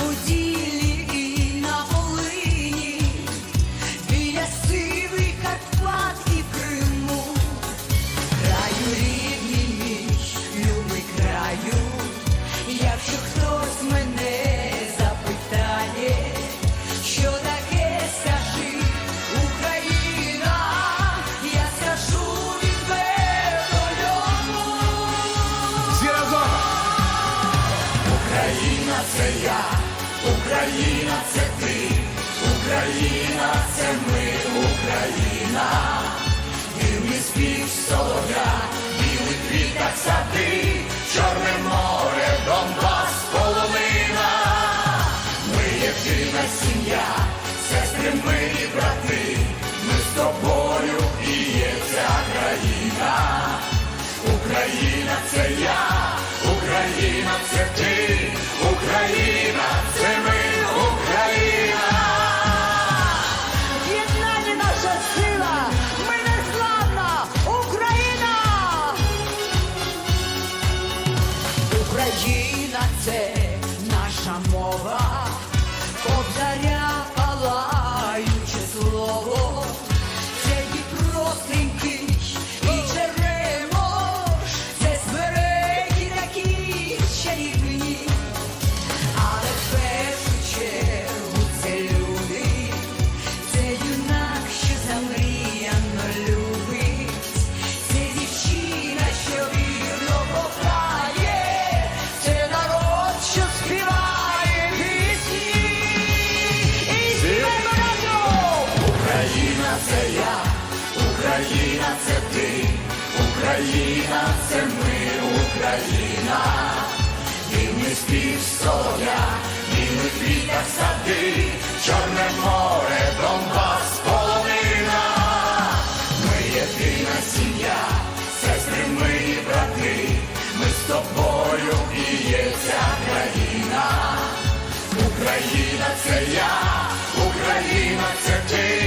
у. Це я, Україна це ти, Україна це ми, Україна, дивний спів солов'я, білий квітах сади, Чорне море, Донбас, полонина, ми єдина сім'я, сестри ми і брати, ми з тобою і є ця країна. Україна це я, Україна це ти, Україна це ми, Україна. В єднанні наша сила, ми незламна Україна! Україна це наша мова, Україна це ми, Україна, дивний спів солов'я, білий квітах сади, Чорне море, Донбас, полонина, ми єдина сім'я, сестри ми і брати, ми з тобою і є ця країна. Україна це я, Україна це ти,